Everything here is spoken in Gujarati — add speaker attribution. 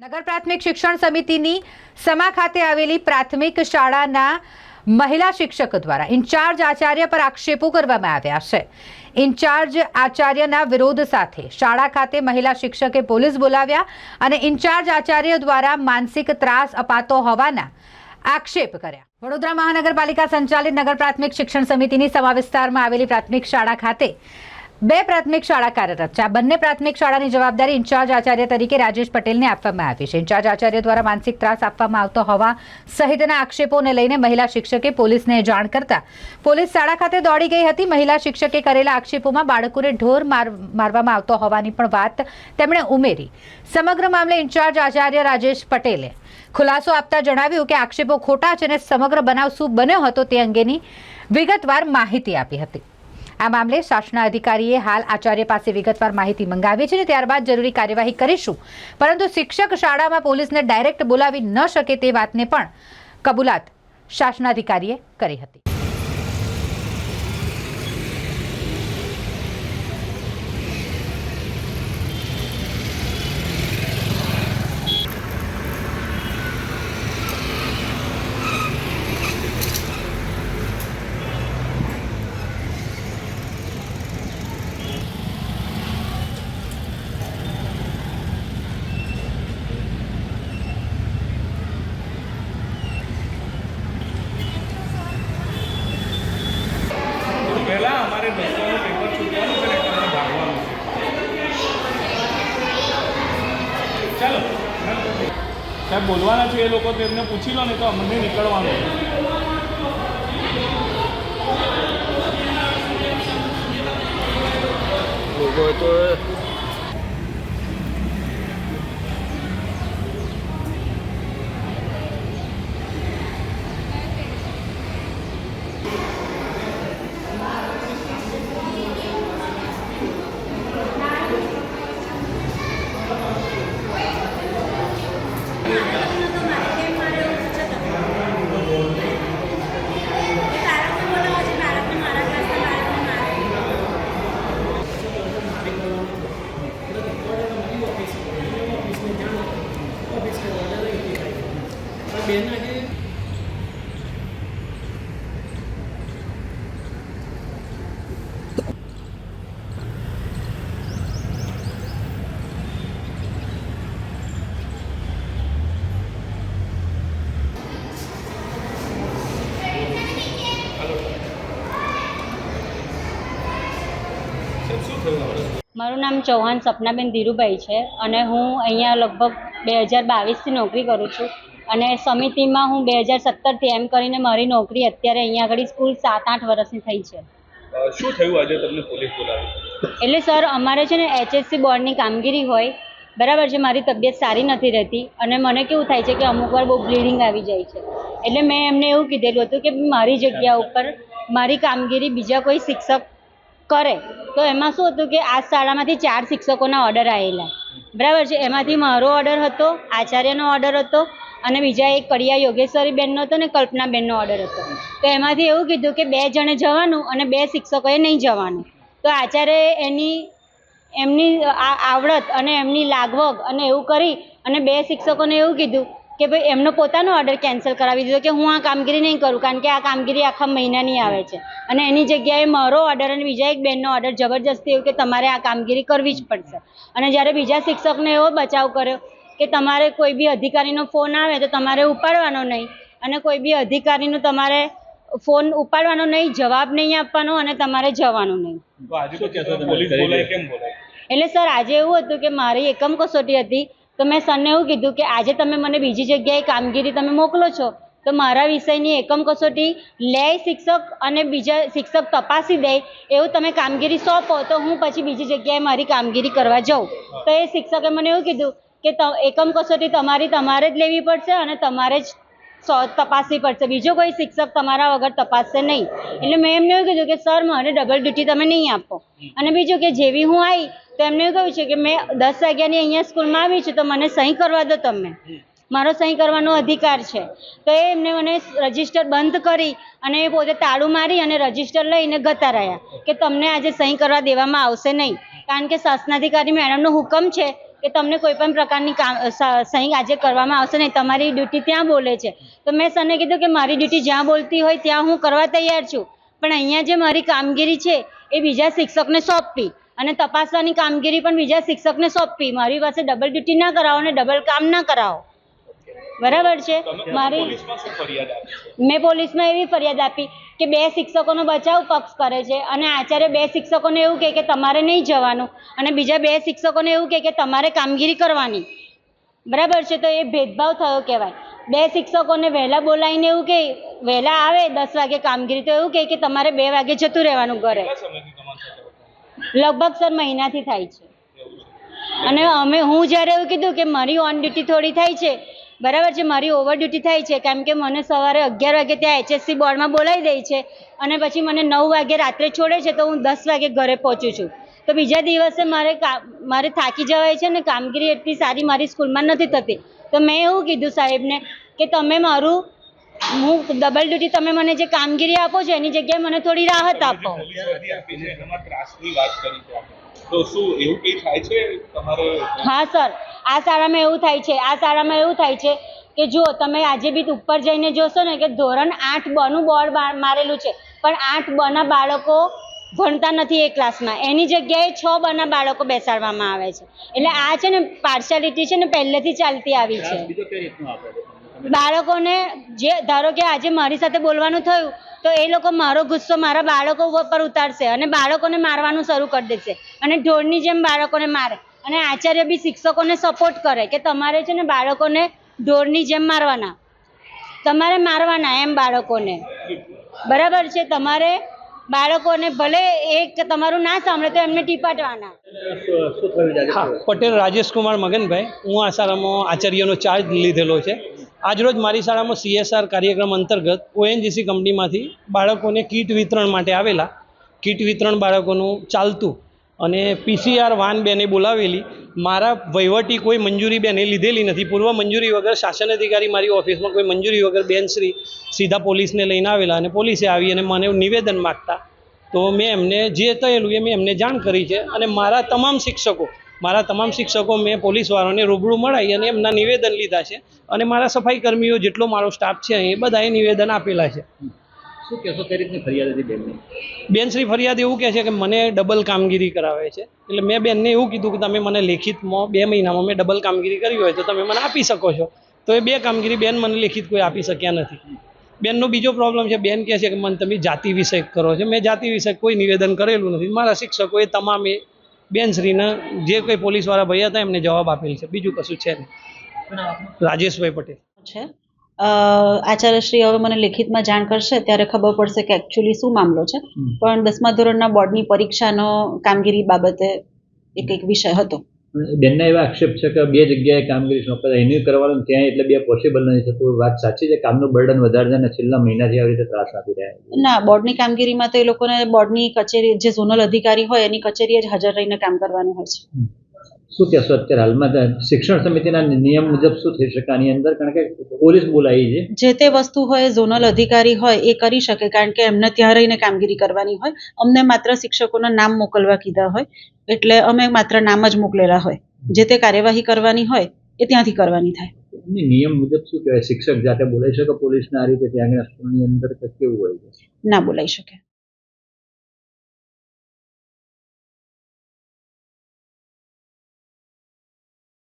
Speaker 1: નગર પ્રાથમિક શિક્ષણ સમિતિની સમા ખાતે આવેલી પ્રાથમિક શાળાના મહિલા શિક્ષક દ્વારા ઇન્ચાર્જ આચાર્ય પર આક્ષેપો કરવામાં આવ્યા છે. ઇન્ચાર્જ આચાર્યના વિરોધ સાથે શાળા ખાતે મહિલા શિક્ષકે પોલીસ બોલાવ્યા અને ઇન્ચાર્જ આચાર્ય દ્વારા માનસિક ત્રાસ અપાતો હોવાના આક્ષેપ કર્યા. વડોદરા મહાનગરપાલિકા સંચાલિત નગર પ્રાથમિક શિક્ષણ સમિતિની સમા વિસ્તારમાં આવેલી પ્રાથમિક શાળા ખાતે બે પ્રાથમિક શાળા કાર્યરત છે. આ બંને પ્રાથમિક શાળાની જવાબદારી ઇન્ચાર્જ આચાર્ય તરીકે રાજેશ પટેલને આપવામાં આવી છે. ઇન્ચાર્જ આચાર્ય દ્વારા માનસિક ત્રાસ આપવામાં આવતો હોવા સહિતના આક્ષેપોને લઈને મહિલા શિક્ષકે પોલીસને જાણ કરતા પોલીસ શાળા ખાતે દોડી ગઈ હતી. મહિલા શિક્ષકે કરેલા આક્ષેપોમાં બાળકોને ઢોર માર, મારવામાં આવતો હોવાની પણ વાત તેમણે ઉમેરી. સમગ્ર મામલે ઇન્ચાર્જ આચાર્ય રાજેશ પટેલે ખુલાસો આપતા જણાવ્યું કે આક્ષેપો ખોટા છે અને સમગ્ર બનાવ શું બન્યો હતો તે અંગેની વિગતવાર માહિતી આપી હતી. આ મામલે શાસના અધિકારીએ હાલ આચાર્ય પાસે વિગતવાર માહિતી મંગાવી છે અને ત્યારબાદ જરૂરી કાર્યવાહી કરીશું. પરંતુ શિક્ષક શાળામાં પોલીસને ડાયરેક્ટ બોલાવી ન શકે તે વાતને પણ કબૂલાત શાસનાધિકારીએ કરી હતી
Speaker 2: પહેલા અમારે દસમાનું પેપર છૂટવાનું છે ને એટલે અમારે ભાગવાનું છે ચાલો સાહેબ બોલવાના છે એ લોકો તેમને પૂછી લો ને તો અમને નીકળવાનું.
Speaker 3: લોકો તો
Speaker 2: શું થયું
Speaker 4: મારું નામ ચૌહાણ સપનાબેન ધીરુભાઈ છે અને હું અહીંયા લગભગ બે હજાર બાવીસથી નોકરી કરું છું. અને સમિતિમાં હું બે હજાર સત્તરથી એમ કરીને મારી નોકરી અત્યારે અહીંયા આગળ સ્કૂલ સાત આઠ વર્ષની થઈ છે.
Speaker 2: શું થયું આજે તમને પોલીસ બોલાવી?
Speaker 4: એટલે સર અમારે છે ને એચએસસી બોર્ડની કામગીરી હોય બરાબર છે મારી તબિયત સારી નથી રહેતી અને મને કેવું થાય છે કે અમુક વાર બહુ બ્લીડિંગ આવી જાય છે. એટલે મેં એમને એવું કીધેલું હતું કે મારી જગ્યા ઉપર મારી કામગીરી બીજા કોઈ શિક્ષક કરે. તો એમાં શું હતું કે આ શાળામાંથી ચાર શિક્ષકોના ઓર્ડર આવેલા બરાબર છે, એમાંથી મારો ઓર્ડર હતો, આચાર્યનો ઓર્ડર હતો અને બીજા એક કડિયા યોગેશ્વરી બેનનો હતો ને કલ્પના બેનનો ઓર્ડર હતો. તો એમાંથી એવું કીધું કે બે જણે જવાનું અને બે શિક્ષકોએ નહીં જવાનું. તો આચાર્યએ એની, એમની આવડત અને એમની લાગવગ અને એવું કરી અને બે શિક્ષકોને એવું કીધું કે ભાઈ એમનો પોતાનો ઓર્ડર કેન્સલ કરાવી દીધો કે હું આ કામગીરી નહીં કરું કારણ કે આ કામગીરી આખા મહિનાની આવે છે. અને એની જગ્યાએ મારો ઓર્ડર અને બીજા એક બેનનો ઓર્ડર જબરજસ્તી એવું કે તમારે આ કામગીરી કરવી જ પડશે. અને જ્યારે બીજા શિક્ષકને એવો બચાવ કર્યો કે તમારે કોઈ બી અધિકારીનો ફોન આવે તો તમારે ઉપાડવાનો નહીં અને કોઈ બી અધિકારીનો તમારે ફોન ઉપાડવાનો નહીં જવાબ નહીં આપવાનો અને તમારે જવાનું નહીં. એટલે સર આજે એવું હતું કે મારી એકમ કસોટી હતી તો મેં સરને એવું કીધું કે આજે તમે મને બીજી જગ્યાએ કામગીરી તમે મોકલો છો. તો મારા વિષયની એકમ કસોટી લે શિક્ષક અને બીજા શિક્ષક તપાસી દે એવું તમે કામગીરી સોંપો તો હું પછી બીજી જગ્યાએ મારી કામગીરી કરવા જાઉં. તો એ શિક્ષકે મને એવું કીધું કે એકમ કસોટી તમારી તમારે જ લેવી પડશે અને તમારે જ સો- તપાસવી પડશે. બીજો કોઈ શિક્ષક તમારા વગર તપાસશે નહીં. એટલે મેં એમને એવું કીધું કે સર મને ડબલ ડ્યુટી તમે નહીં આપો. અને બીજું કે જેવી હું આવી તો એમને કહ્યું છે કે મેં દસ વાગ્યાની અહીંયા સ્કૂલમાં આવી છું તો મને સહી કરવા દો તમે. મારો સહી કરવાનો અધિકાર છે. તો એ એમને મને રજિસ્ટર બંધ કરી અને એ પોતે તાળું મારી અને રજિસ્ટર લઈને ગતા રહ્યા કે તમને આજે સહી કરવા દેવામાં આવશે નહીં. કારણ કે શાસનાધિકારી મેડમનો હુકમ છે કે તમને કોઈ પણ પ્રકારની કામ સહી આજે કરવામાં આવશે નહીં. તમારી ડ્યુટી ત્યાં બોલે છે. તો મેં સરને કીધું કે મારી ડ્યુટી જ્યાં બોલતી હોય ત્યાં હું કરવા તૈયાર છું. પણ અહીંયા જે મારી કામગીરી છે એ બીજા શિક્ષકને સોંપી અને તપાસવાની કામગીરી પણ બીજા શિક્ષકને સોંપી. મારી પાસે ડબલ ડ્યુટી ના કરાવો અને ડબલ કામ ના કરાવો. બરાબર છે? મારી મેં પોલીસમાં એવી ફરિયાદ આપી કે બે શિક્ષકોનો બચાવ પક્ષ કરે છે અને આચાર્ય બે શિક્ષકોને એવું કહે કે તમારે નહીં જવાનું અને બીજા બે શિક્ષકોને એવું કહે કે તમારે કામગીરી કરવાની. બરાબર છે? તો એ ભેદભાવ થયો કહેવાય. બે શિક્ષકોને વહેલા બોલાવીને એવું કહે વહેલા આવે દસ વાગે કામગીરી તો એવું કહે કે તમારે બે વાગે જતું રહેવાનું ઘરે
Speaker 2: કેટલા સમયથી તમારી સાથે વર્તન?
Speaker 4: લગભગ સર મહિનાથી થાય છે. અને અમે, હું જ્યારે એવું કીધું કે મારી ઓન ડ્યુટી થોડી થાય છે, બરાબર છે, મારી ઓવર ડ્યુટી થાય છે કારણ કે મને સવારે અગિયાર વાગે ત્યાં એચએસસી બોર્ડમાં બોલાવી દે છે, અને પછી મને નવ વાગે રાત્રે છોડે છે, તો હું દસ વાગે ઘરે પહોંચું છું. તો બીજા દિવસે મારે મારે થાકી જવાય છે ને કામગીરી એટલી સારી મારી સ્કૂલમાં નથી થતી. તો મેં એવું કીધું સાહેબને કે તમે મારું હું ડબલ ડ્યુટી તમે મને જે કામગીરી આપો છો એની જગ્યાએ મને થોડી રાહત આપો. હા સર. આ શાળામાં એવું થાય છે આ શાળામાં એવું થાય છે કે જો તમે આજે બી ઉપર જઈને જોશો ને કે ધોરણ આઠ બનું બોર્ડ મારેલું છે પણ આઠ બના બાળકો ભણતા નથી એ ક્લાસમાં. એની જગ્યાએ છ બના બાળકો બેસાડવામાં આવે છે. એટલે આ છે ને પાર્શિયાલિટી છે ને પહેલેથી ચાલતી આવી છે? બાળકોને જે, ધારો કે આજે મારી સાથે બોલવાનું થયું, તો એ લોકો મારો ગુસ્સો મારા બાળકો ઉપર ઉતારશે અને બાળકોને મારવાનું શરૂ કરી દેશે. અને ઢોરની જેમ બાળકોને મારે. અને આચાર્ય બી શિક્ષકોને સપોર્ટ કરે કે તમારે છે ને બાળકોને ઢોરની જેમ મારવાના. તમારે મારવાના એમ બાળકોને. બરાબર છે? તમારે બાળકોને ભલે એક તમારું ના સાંભળે તો એમને ટીપાટવાના.
Speaker 5: પટેલ રાજેશ કુમાર મગનભાઈ, હું આસારામાં આચાર્યનો ચાર્જ લીધેલો છે. આજરોજ મારી શાળામાં સીએસઆર કાર્યક્રમ અંતર્ગત ઓએનજીસી કંપનીમાંથી બાળકોને કીટ વિતરણ માટે આવેલા. કીટ વિતરણ બાળકોનું ચાલતું અને પીસીઆર વાન બેને બોલાવેલી. મારા વહીવટી કોઈ મંજૂરી બેને લીધેલી નથી. પૂર્વ મંજૂરી વગર શાસન અધિકારી મારી ઓફિસમાં કોઈ મંજૂરી વગર બેનશ્રી સીધા પોલીસને લઈને આવેલા અને પોલીસે આવી અને મને નિવેદન માગતા. તો મેં એમને જે થયેલું એ મેં એમને જાણ કરી છે અને મારા તમામ શિક્ષકો મારા તમામ શિક્ષકો મેં પોલીસવાળાને રૂબરૂ મળાઈ અને એમના નિવેદન લીધા છે અને મારા સફાઈ કર્મીઓ જેટલો મારો સ્ટાફ છે એ બધાએ નિવેદન આપેલા છે.
Speaker 3: શું કહેશો કઈ રીતની ફરિયાદ હતી બેનની?
Speaker 5: બેન શ્રી ફરિયાદ એવું કહે છે કે મને ડબલ કામગીરી કરાવે છે. એટલે મેં બેનને એવું કીધું કે તમે મને લેખિતમાં બે મહિનામાં મેં ડબલ કામગીરી કરી હોય તો તમે મને આપી શકો છો. તો એ બે કામગીરી બેન મને લેખિત કોઈ આપી શક્યા નથી. બેનનો બીજો પ્રોબ્લેમ છે બેન કહે છે કે મને તમે જાતિ વિષય કરો છો. મેં જાતિ વિષય કોઈ નિવેદન કરેલું નથી. મારા શિક્ષકોએ તમામે બેનશ્રીના જે કોઈ પોલીસવાળા ભાઈ હતા એમને જવાબ આપેલ છે. બીજું કશું છે નહીં. રાજેશભાઈ પટેલ.
Speaker 6: છે. આચાર્યશ્રી હવે મને લેખિતમાં જાણ કરશે ત્યારે ખબર પડશે કે એકચ્યુઅલી શું મામલો છે. પણ દસમા ધોરણના બોર્ડની પરીક્ષાનો કામગીરી બાબતે એક એક વિષય હતો.
Speaker 3: બેનના એવા આક્ષેપ છે કે બે જગ્યાએ કામગીરી સોંપાય એનું કરવાનું ત્યાં એટલે બે પોસિબલ નથી થતું. વાત સાચી છે કામનું બર્ડન વધારે છે અને છેલ્લા મહિનાથી આવી રીતે ત્રાસ આપી રહ્યા છે.
Speaker 6: ના બોર્ડની કામગીરીમાં તો એ લોકોને બોર્ડની કચેરી જે ઝોનલ અધિકારી હોય એની કચેરીએ જ હાજર રહીને કામ કરવાનું હોય છે.
Speaker 3: શું કહેશો અત્યારે હાલમાં શિક્ષણ સમિતિના નિયમ મુજબ શું થઈ શકે? આની અંદર કારણ કે પોલીસ બોલાવી છે.
Speaker 6: જે તે વસ્તુ હોય ઝોનલ અધિકારી હોય એ કરી શકે. કારણ કે એમને ત્યાં રહીને કામગીરી કરવાની હોય. અમને માત્ર શિક્ષકોના નામ મોકલવા કીધા હોય. એટલે અમે માત્ર નામ જ મોકલેલા હોય. જે તે કાર્યવાહી કરવાની હોય એ ત્યાંથી કરવાની થાય.
Speaker 3: નિયમ મુજબ શું કહેવાય? શિક્ષક જાતે બોલાવી શકે પોલીસના આ રીતે? ત્યાં સ્કૂલની અંદર કેવું હોય? છે
Speaker 6: ના બોલાઈ શકે.